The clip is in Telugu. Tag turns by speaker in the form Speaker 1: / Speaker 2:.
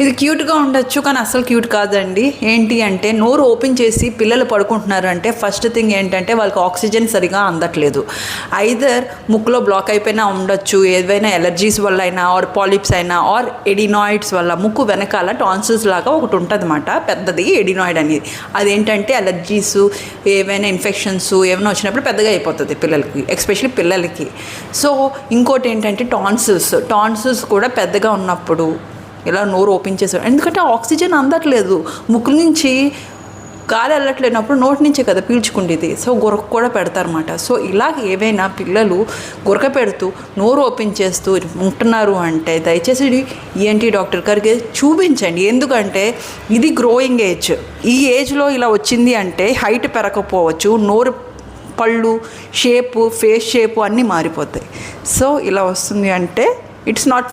Speaker 1: ఇది క్యూట్గా ఉండొచ్చు కానీ అసలు క్యూట్ కాదండి. ఏంటి అంటే నోరు ఓపెన్ చేసి పిల్లలు పడుకుంటున్నారు అంటే ఫస్ట్ థింగ్ ఏంటంటే వాళ్ళకి ఆక్సిజన్ సరిగా అందట్లేదు. ఐదర్ ముక్కులో బ్లాక్ అయిపోయినా ఉండొచ్చు. ఏదైనా ఎలర్జీస్ వల్ల అయినా ఆర్ పాలిప్స్ అయినా ఆర్ ఎడినాయిడ్స్ వల్ల ముక్కు వెనకాల టాన్సిల్స్ లాగా ఒకటి ఉంటుంది అన్నమాట పెద్దది ఎడినాయిడ్ అనేది అదేంటంటే అలర్జీస్ ఏవైనా ఇన్ఫెక్షన్స్ ఏమైనా వచ్చినప్పుడు పెద్దగా అయిపోతుంది పిల్లలకి ఎస్పెషలీ పిల్లలకి. సో ఇంకోటి ఏంటంటే టాన్సిల్స్. టాన్సిల్స్ కూడా పెద్దగా ఉన్నప్పుడు ఇలా నోరు ఓపెన్ చేసాడు ఎందుకంటే ఆక్సిజన్ అందట్లేదు. ముక్కు నుంచి గాలి వెళ్ళట్లేనప్పుడు నోటి నుంచే కదా పీల్చుకుండేది. సో గురక కూడా పెడతారన్నమాట. సో ఇలా ఏవైనా పిల్లలు గురక పెడుతూ నోరు ఓపెన్ చేస్తూ ఉంటున్నారు అంటే దయచేసి ఈఎన్టీ డాక్టర్ గారికి చూపించండి. ఎందుకంటే ఇది గ్రోయింగ్ ఏజ్ ఈ ఏజ్లో ఇలా వచ్చింది అంటే హైట్ పెరగకపోవచ్చు నోరు పళ్ళు షేపు ఫేస్ షేపు అన్నీ మారిపోతాయి. సో ఇలా వస్తుంది అంటే ఇట్స్ నాట్